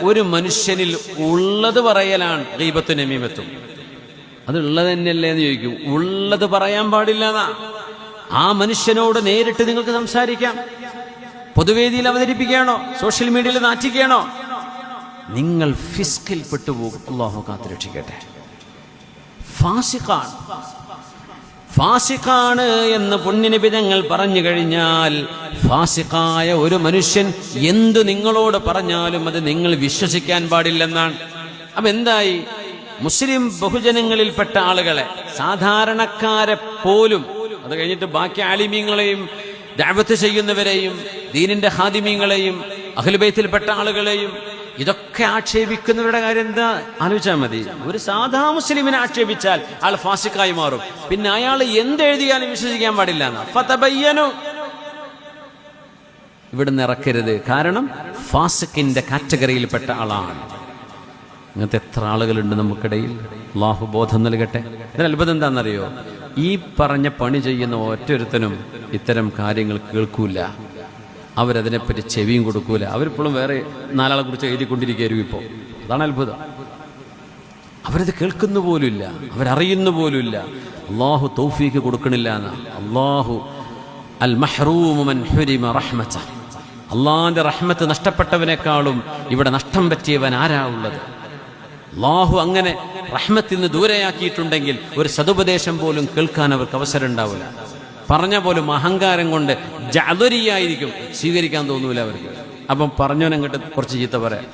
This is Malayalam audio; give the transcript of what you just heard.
ഒരു മനുഷ്യനിൽ ഉള്ളത് പറയലാണ് ഗീബത്തു നമീമത്തും. അത് ഉള്ളത് തന്നെയല്ലേ എന്ന് ചോദിക്കും. ഉള്ളത് പറയാൻ പാടില്ല ആ മനുഷ്യനോട് നേരിട്ട് നിങ്ങൾക്ക് സംസാരിക്കാം. പൊതുവേദിയിൽ അവതരിപ്പിക്കുകയാണോ? സോഷ്യൽ മീഡിയയിൽ നാറ്റിക്കുകയാണോ? നിങ്ങൾ ഫിസ്കിൽ പെട്ടുപോകും. അള്ളാഹു കാത്തുരക്ഷിക്കട്ടെ. ഫാസിഖാണ്. ഫാസിഖാണ് എന്ന് പുണ്യനിപിതങ്ങൾ പറഞ്ഞു കഴിഞ്ഞാൽ ഫാസിഖായ ഒരു മനുഷ്യൻ എന്തു നിങ്ങളോട് പറഞ്ഞാലും അത് നിങ്ങൾ വിശ്വസിക്കാൻ പാടില്ലെന്നാണ്. അപ്പൊ എന്തായി? മുസ്ലിം ബഹുജനങ്ങളിൽപ്പെട്ട ആളുകളെ സാധാരണക്കാരെ പോലും അത് കഴിഞ്ഞിട്ട് ബാക്കി ആലിമീങ്ങളെയും ദാവത്ത് ചെയ്യുന്നവരെയും ദീനിന്റെ ഹാദിമീങ്ങളെയും അഖിൽബൈത്തിൽപ്പെട്ട ആളുകളെയും ഇതൊക്കെ ആക്ഷേപിക്കുന്നവരുടെ കാര്യം എന്താ? ആലോചിച്ചാൽ മതി. ഒരു സാധാ മുസ്ലിമിനെ ആക്ഷേപിച്ചാൽ ആൾ ഫാസിക്കായി മാറും. പിന്നെ അയാൾ എന്തെഴുതിയാലും വിശ്വസിക്കാൻ പാടില്ല ഫതബയ്യനു. ഇവിടുന്ന് ഇറക്കരുത്. കാരണം ഫാസിക്കിന്റെ കാറ്റഗറിയിൽപ്പെട്ട ആളാണ്. ഇങ്ങനത്തെ എത്ര ആളുകളുണ്ട് നമുക്കിടയിൽ? അള്ളാഹു ബോധം നൽകട്ടെ. ഇതിന് അത്ഭുതം എന്താണെന്നറിയോ? ഈ പറഞ്ഞ പണി ചെയ്യുന്ന ഒറ്റൊരുത്തനും ഇത്തരം കാര്യങ്ങൾ കേൾക്കൂല. അവരതിനെപ്പറ്റി ചെവിയും കൊടുക്കൂല. അവരിപ്പോഴും വേറെ നാലാളെ കുറിച്ച് എഴുതിക്കൊണ്ടിരിക്കുകയായിരുന്നു ഇപ്പോൾ. അതാണ് അത്ഭുതം. അവരത് കേൾക്കുന്നു പോലുമില്ല. അവരറിയുന്നു പോലുമില്ല. അള്ളാഹു തൗഫീക്ക് കൊടുക്കണില്ല എന്ന്. അള്ളാഹു അൽ മഹ്റൂമൻ അള്ളാഹിന്റെ റഹ്മത്ത്. നഷ്ടപ്പെട്ടവനേക്കാളും ഇവിടെ നഷ്ടം പറ്റിയവൻ ആരാ ഉള്ളത്? അള്ളാഹു അങ്ങനെ റഹ്മത്തിൽ നിന്ന് ദൂരെയാക്കിയിട്ടുണ്ടെങ്കിൽ ഒരു സതുപദേശം പോലും കേൾക്കാൻ അവർക്ക് അവസരം ഉണ്ടാവില്ല. പറഞ്ഞ പോലും അഹങ്കാരം കൊണ്ട് ജാതുരിയായിരിക്കും സ്വീകരിക്കാൻ തോന്നൂല അവർക്ക്. അപ്പം പറഞ്ഞവനങ്ങോട്ട് കുറച്ച് ചീത്ത പറയാം.